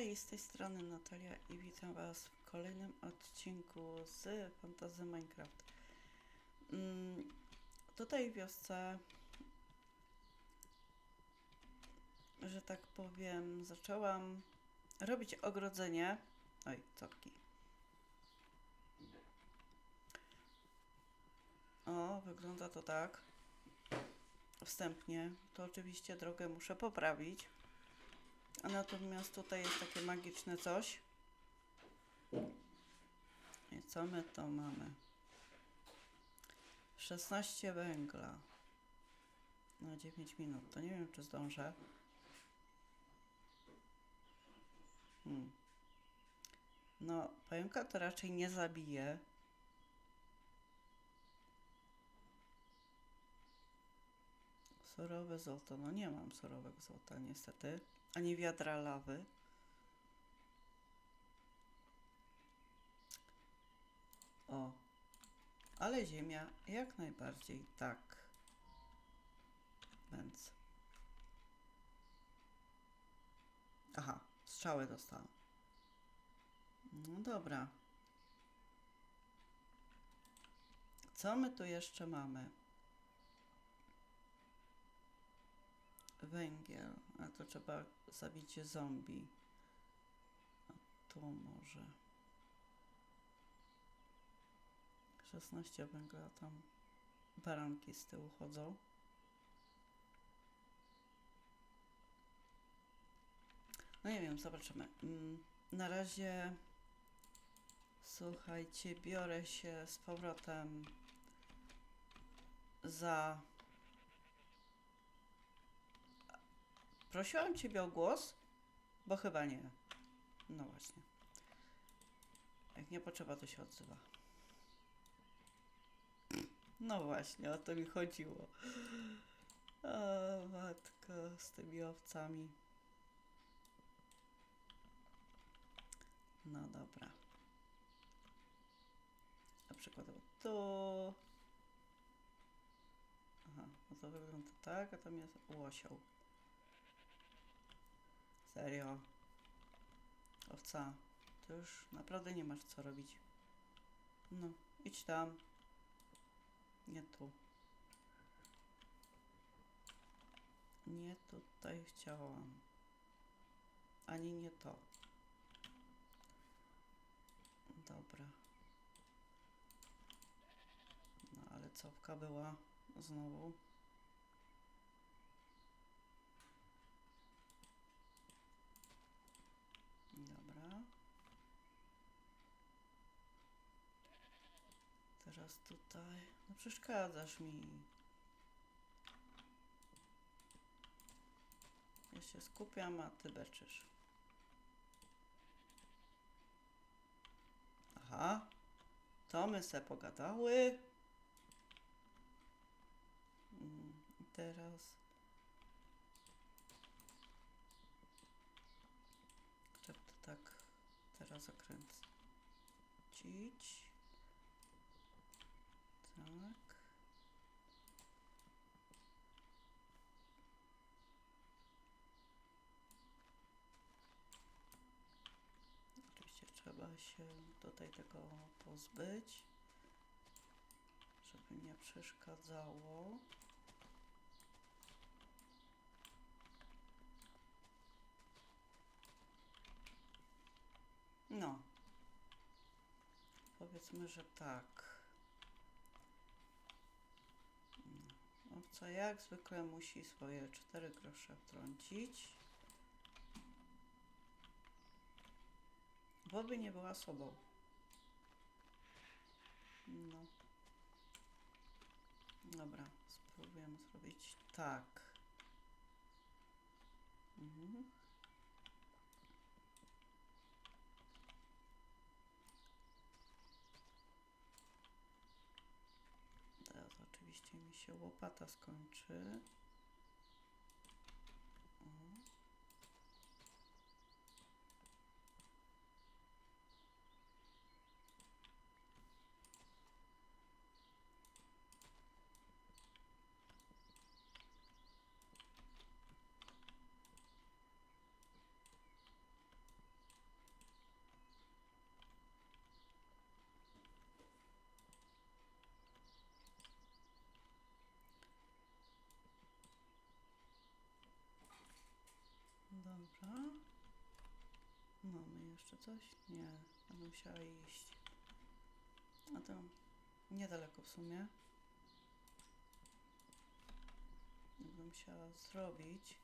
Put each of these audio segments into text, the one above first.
Hej, z tej strony Natalia i witam Was w kolejnym odcinku z Fantasy Minecraft. Mm, tutaj w wiosce, że tak powiem, zaczęłam robić ogrodzenie. Oj, cofki. O, wygląda to tak. Wstępnie. To oczywiście drogę muszę poprawić. A natomiast tutaj jest takie magiczne coś. I co my to mamy? 16 węgla. Na 9 minut. To nie wiem, czy zdążę. Hmm. No, pająka to raczej nie zabije. Surowe złoto. No nie mam surowego złota niestety. Ani wiadra lawy. O. Ale ziemia jak najbardziej tak. Więc. Aha, strzałę dostałam. No dobra. Co my tu jeszcze mamy? Węgiel, a to trzeba zabić zombie. A tu może. 16 węgla, tam baranki z tyłu chodzą. No nie wiem, zobaczymy. Mm, Na razie słuchajcie, biorę się z powrotem za Prosiłam Ciebie o głos? Bo chyba nie. No właśnie. Jak nie potrzeba, to się odzywa. No właśnie, o to mi chodziło. O, matko, z tymi owcami. No dobra. Na przykład tu. Aha, no to wygląda tak, a tam jest łosioł. Serio. Owca, to już naprawdę nie masz co robić. No, idź tam. Nie tu. Nie tutaj chciałam. Ani nie to. Dobra. No ale cofka była znowu. Dobra. Teraz tutaj. No przeszkadzasz mi. Ja się skupiam, a ty beczysz. Aha. To my se pogadały. Mm, I teraz. Trzeba to tak teraz zakręcić. Tak. Oczywiście trzeba się tutaj tego pozbyć, żeby nie przeszkadzało. No. Powiedzmy, że tak. Owca jak zwykle musi swoje cztery grosze wtrącić. Bo by nie była sobą. No. Dobra, spróbujemy zrobić tak. Mhm. Teraz oczywiście mi się łopata skończy. Dobra. Mamy jeszcze coś? Nie, będę musiała iść. A to niedaleko w sumie. Będę musiała zrobić.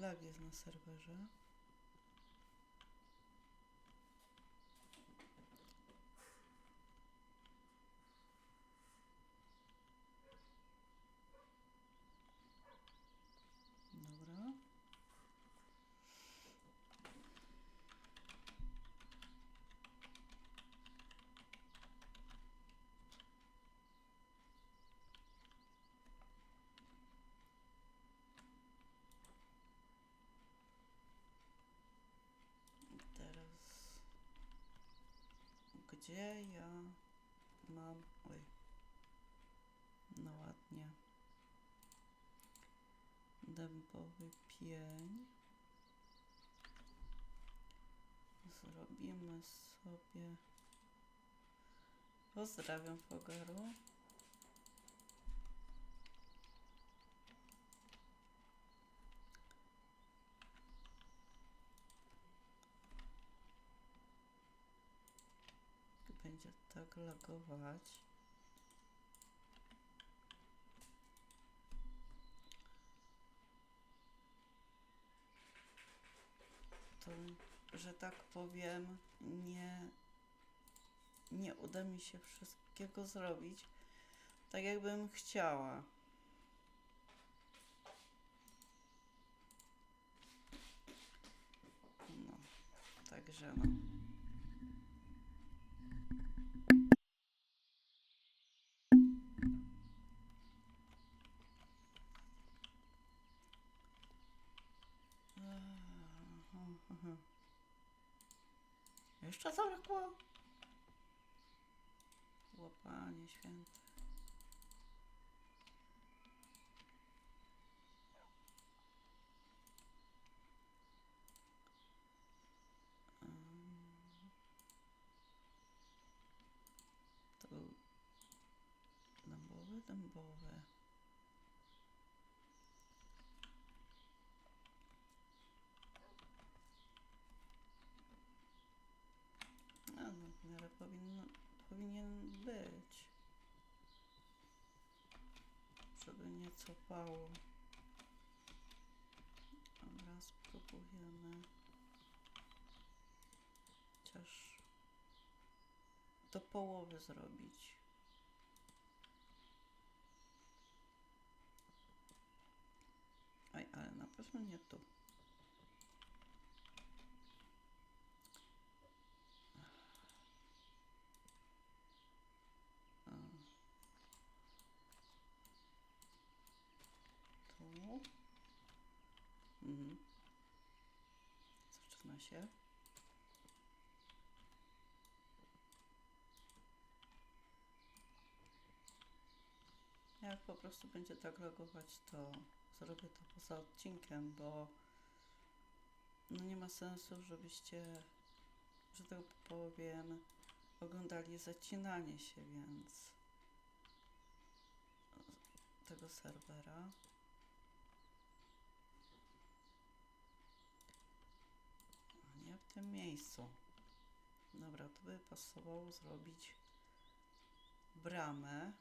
Lag jest na serwerze. Dobra. Teraz gdzie ja mam oj no ładnie dębowy pień. Zrobimy sobie pozdrawiam Fogaru będzie tak lagować. To, że tak powiem, nie, nie uda mi się wszystkiego zrobić tak, jakbym chciała. No, także no. Jeszcze zabrakło? Łapanie święte. To był dębowy. A no, w miarę powinno, powinien być. Żeby nie copało. Dobra, spróbujemy. Chociaż do połowy zrobić. Oj, ale na pewno nie tu. A. Tu. Mhm. Zaczyna się. Jak po prostu będzie tak logować, to zrobię to poza odcinkiem, bo no nie ma sensu, żebyście, że tak powiem, oglądali zacinanie się, więc tego serwera. A nie w tym miejscu. Dobra, to by pasowało zrobić bramę.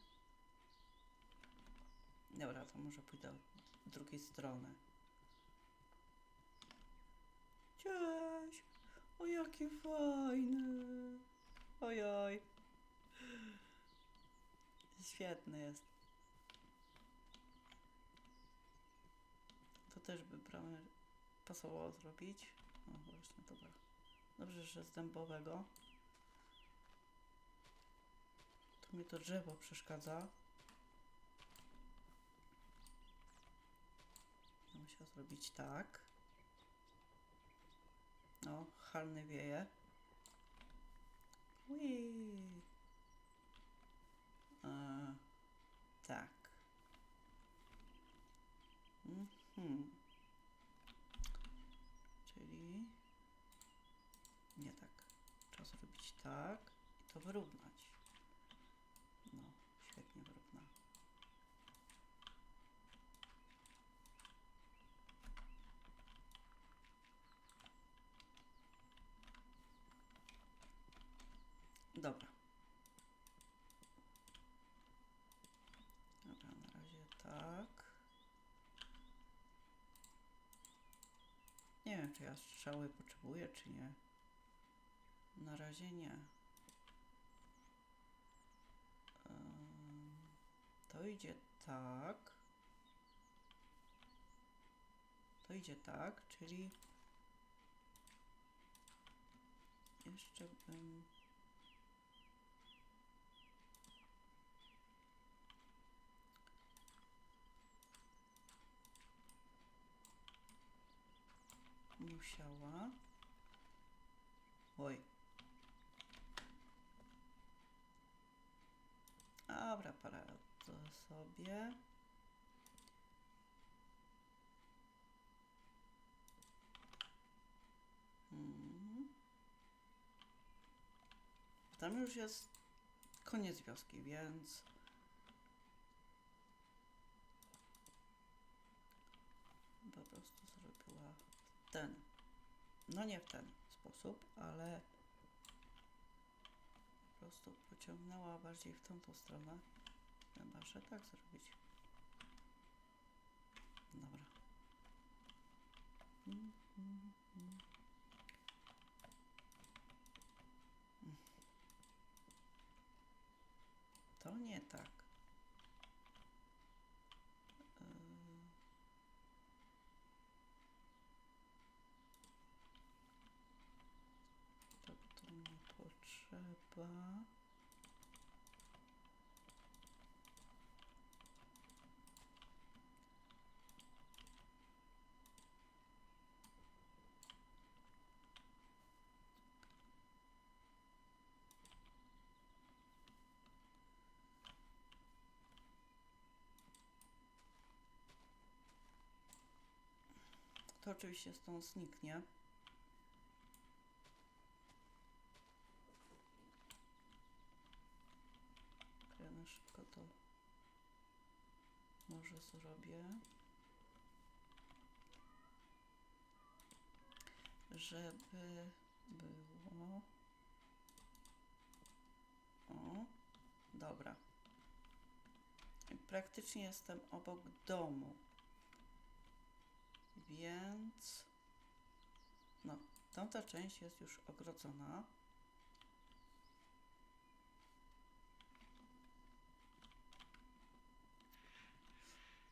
Dobra, to może pójdę od drugiej strony. Cześć! O, jaki fajny! Ojoj! Świetny jest. To też by bramę pasowało zrobić. No właśnie, dobra. Dobrze, że z dębowego. Tu mi to drzewo przeszkadza. Musiał zrobić tak. No, halny wieje. Ui. E, tak. Mhm. tak i to wyrównać. No, świetnie wyrówna. Dobra. Dobra, na razie tak. Nie wiem, czy ja strzały potrzebuję, czy nie. Na razie nie. Ym, To idzie tak. To idzie tak, czyli jeszcze bym musiała. Oj. Dobra, parę to sobie. Mhm. Tam już jest koniec wioski, więc po prostu zrobiła ten, no nie w ten sposób, ale po prostu pociągnęła bardziej w tamtą stronę. Chyba, że tak zrobić. Dobra. Mm, mm, mm. To nie tak. Yy. To potrzeba. To oczywiście stąd zniknie. Na szybko to może zrobię. Żeby było. O, dobra. Praktycznie jestem obok domu. Więc. No, tamta część jest już ogrodzona.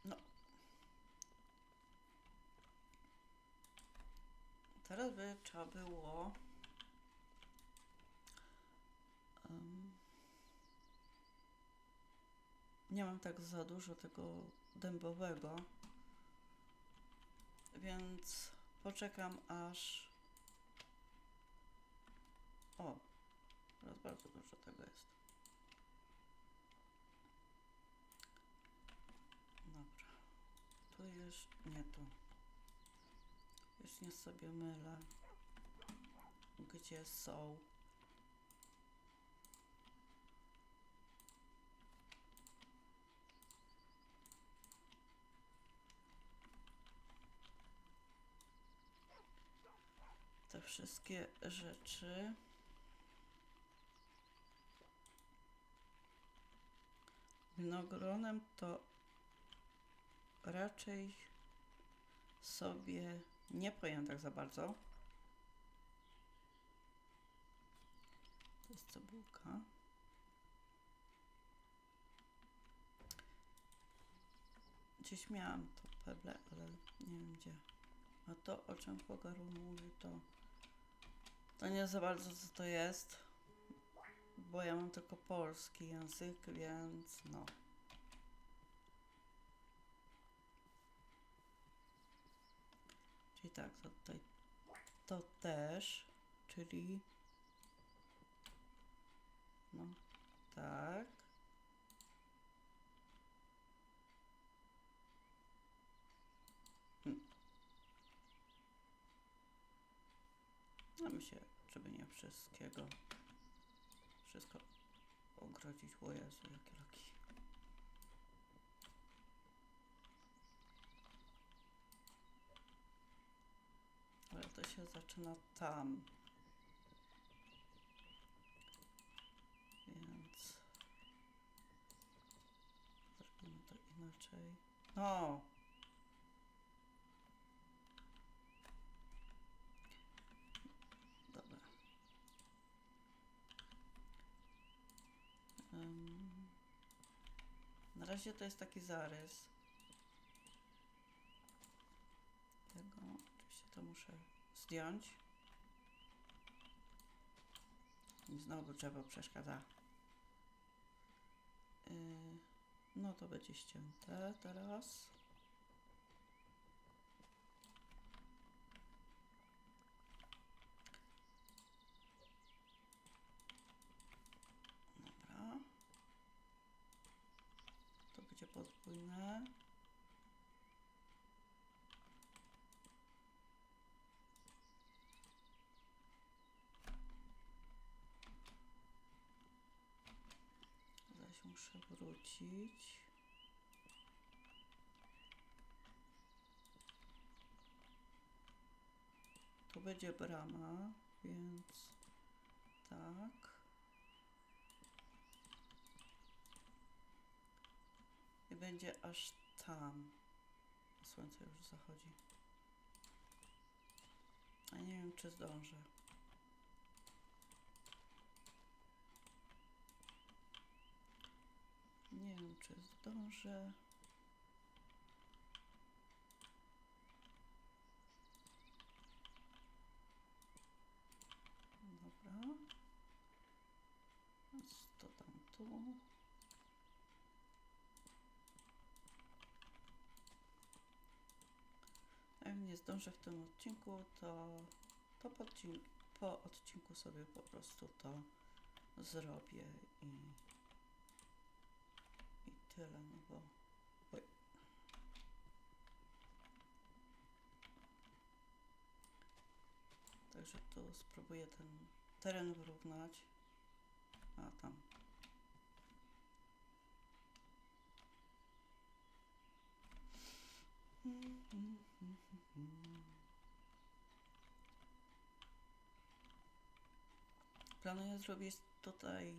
No. Teraz by trzeba było. em, nie mam tak za dużo tego dębowego, więc poczekam aż. O, teraz bardzo dużo tego jest. Dobra. Tu już nie tu. Już nie sobie mylę. Gdzie są? Wszystkie rzeczy. Winogronem to raczej sobie nie pojem tak za bardzo. To jest cebulka. Gdzieś miałam to peble, ale nie wiem gdzie. A to, o czym Pogaru mówi, to to nie za bardzo co to jest, bo ja mam tylko polski język, więc no. Czyli tak, to tutaj to też, czyli no tak. No myślę, żeby nie wszystkiego. wszystko ogrodzić. O Jezu, jakie laki. Ale to się zaczyna tam. Więc zrobimy to inaczej. No! Dobra. Ym, na razie to jest taki zarys. Tego oczywiście to muszę zdjąć. I znowu drzewo przeszkadza. Yy, no to będzie ścięte teraz. Dobra. To będzie podwójne. Zaś muszę wrócić. Tu będzie brama, więc tak. I będzie aż tam. Słońce już zachodzi. A nie wiem, czy zdążę. Nie wiem, czy zdążę. Dobra. To tam tu. Jak nie zdążę w tym odcinku, to, po, odcin- po odcinku sobie po prostu to zrobię i, tyle, no bo. Także tu spróbuję ten teren wyrównać. A tam. Planuję zrobić tutaj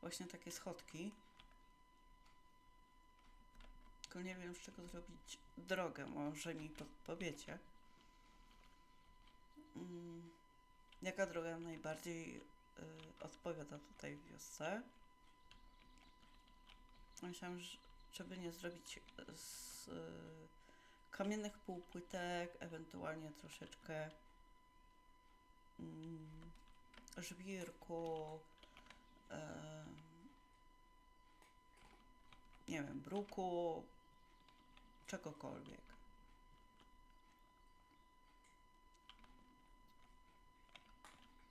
właśnie takie schodki. Tylko nie wiem z czego zrobić drogę, może mi podpowiecie. Mm, jaka droga najbardziej y, odpowiada tutaj w wiosce? Myślałam, że- żeby nie zrobić z y, kamiennych półpłytek, ewentualnie troszeczkę mm, żwirku, e, nie wiem, bruku, czegokolwiek.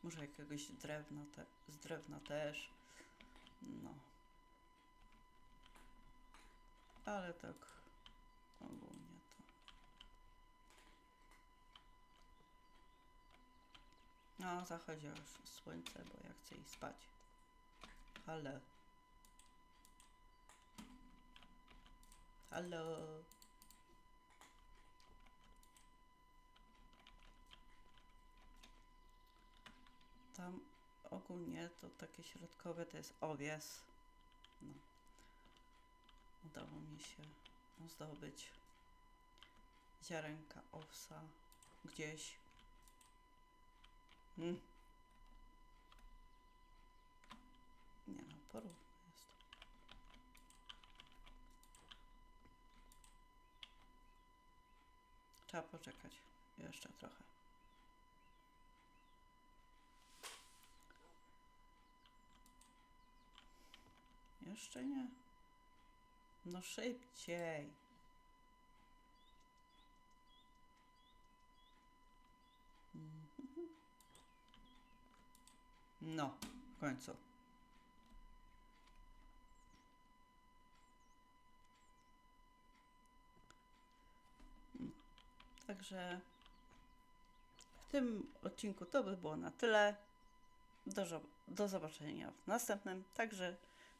Może jakiegoś drewna, te, z drewna też. No. Ale tak ogólnie to. No, zachodzi już słońce, bo ja chcę iść spać. Halo. Halo. Ogólnie to takie środkowe to jest owies. No. Udało mi się zdobyć ziarenka owsa gdzieś. Mm. Nie no, porówno jest. Trzeba poczekać jeszcze trochę. Jeszcze nie. No szybciej. Mhm. No, w końcu. Także w tym odcinku to by było na tyle. do, do zobaczenia w następnym. Także